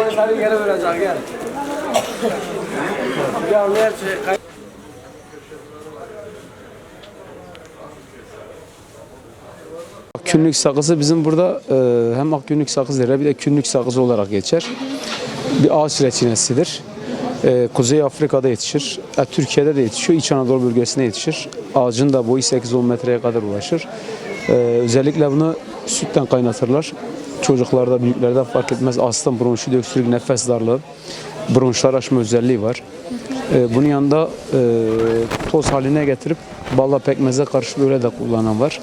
Abi seni geri verecek gel. Ya ne şey? Künlük sakızı bizim burada e, hem akgünlük sakızı bir de künlük sakızı olarak geçer. Bir ağaç reçinesidir. E, Kuzey Afrika'da yetişir. E, Türkiye'de de yetişiyor. İç Anadolu bölgesinde yetişir. Ağacın da boyu 8-10 metreye kadar ulaşır. E, özellikle bunu sütten kaynatırlar. Çocuklarda, büyüklerde fark etmez. Astım, bronşit, öksürük, nefes darlığı, bronşlar açma özelliği var. E, bunun yanında e, toz haline getirip balla pekmeze karşı böyle de kullanan var.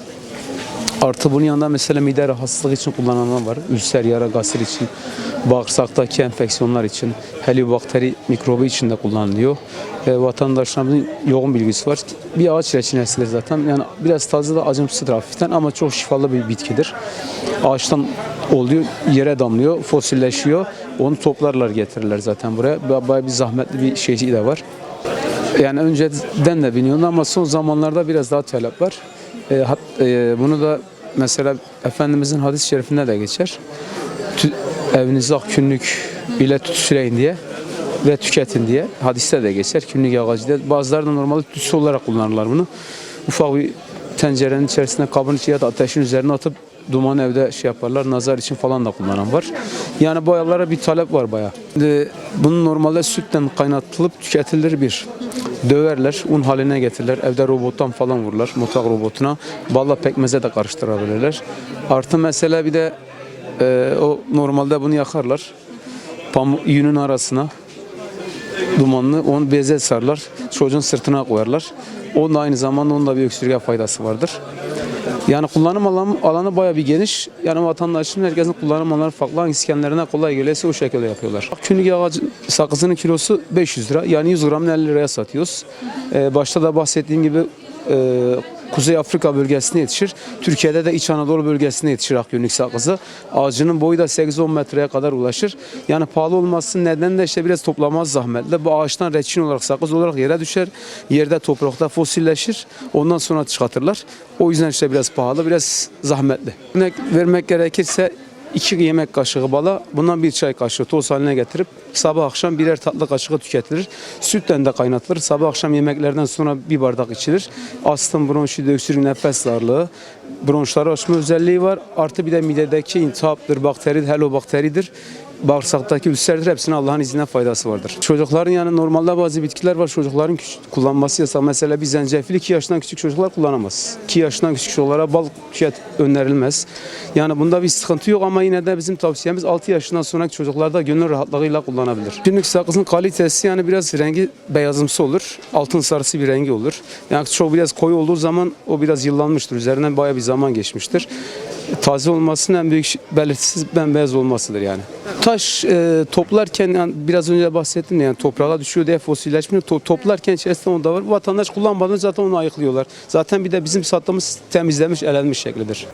Artı bunun yanında mesela mide rahatsızlığı için kullananlar var. Ülser, yara, gasir için, bağırsaktaki enfeksiyonlar için, helibakteri mikrobu için de kullanılıyor. E, vatandaşlarımızın yoğun bilgisi var. Bir ağaç reçinesidir zaten. Yani biraz tadı da acımsıdır hafiften ama çok şifalı bir bitkidir. Ağaçtan oluyor, yere damlıyor, fosilleşiyor. Onu toplarlar getirirler zaten buraya. Bayağı bir zahmetli bir şeyi de var. Yani önceden de biniyordu ama son zamanlarda biraz daha talep var. E, hat, e, bunu da mesela Efendimizin hadis-i şerifinde de geçer. Tü, evinize ak künnük ile tütsüleyin diye ve tüketin diye hadiste de geçer künnük ağacı diye. Bazıları da normalde tütsü olarak kullanırlar bunu. Ufak bir tencerenin içerisine kabın içi ya da ateşin üzerine atıp duman evde şey yaparlar. Nazar için falan da kullanan var. Yani boyalara bir talep var bayağı. Şimdi Bunu normalde sütten kaynatılıp tüketilir bir. Döverler, un haline getirirler. Evde robottan falan vururlar, mutfak robotuna. Balla pekmeze de karıştırabilirler. Artı mesela bir de e, o normalde bunu yakarlar. Pamuk yünün arasına dumanlı onu beze sarlar. Çocuğun sırtına koyarlar. Onun aynı zamanda onun da bir öksürüğe faydası vardır. Yani kullanım alanı, alanı bayağı bir geniş. Yani vatandaşın herkesin kullanım alanları farklı. Hangisi kolay geliyorsa o şekilde yapıyorlar. Künlük ağacı sakızının kilosu 500 lira. Yani 100 gramını 50 liraya satıyoruz. Ee, başta da bahsettiğim gibi e, Kuzey Afrika bölgesinde yetişir. Türkiye'de de İç Anadolu bölgesinde yetişir akgünlük sakızı. Ağacının boyu da 8-10 metreye kadar ulaşır. Yani pahalı olmasının nedeni de işte biraz toplaması zahmetli. Bu ağaçtan reçin olarak sakız olarak yere düşer. Yerde toprakta fosilleşir. Ondan sonra çıkartırlar. O yüzden işte biraz pahalı, biraz zahmetli. Örnek vermek gerekirse 2 yemek kaşığı bala, bundan bir çay kaşığı toz haline getirip sabah akşam birer tatlı kaşığı tüketilir. Sütten de kaynatılır. Sabah akşam yemeklerden sonra bir bardak içilir. Astım, bronşit, öksürük, nefes darlığı, bronşları açma özelliği var. Artı bir de midedeki intihaptır, bakteridir, helobakteridir. Bağırsaktaki ülserdir. Hepsine Allah'ın izniyle faydası vardır. Çocukların yani normalde bazı bitkiler var. Çocukların kullanması yasak. Mesela bir zencefil 2 yaşından küçük çocuklar kullanamaz. 2 yaşından küçük çocuklara bal tüket önerilmez. Yani bunda bir sıkıntı yok ama yine de bizim tavsiyemiz 6 yaşından sonraki çocuklarda gönül rahatlığıyla kullanabilir. Günlük sakızın kalitesi yani biraz rengi beyazımsı olur. Altın sarısı bir rengi olur. Yani çok biraz koyu olduğu zaman o biraz yıllanmıştır. Üzerinden bayağı bir zaman geçmiştir. Taze olmasının en büyük belirtisi bembeyaz olmasıdır yani. Taş e, toplarken yani biraz önce bahsettim ya, yani toprağa düşüyor diye fosilleşmiyor. To- toplarken içerisinde onda var. Vatandaş kullanmadan zaten onu ayıklıyorlar. Zaten bir de bizim sattığımız temizlenmiş, elenmiş şeklidir.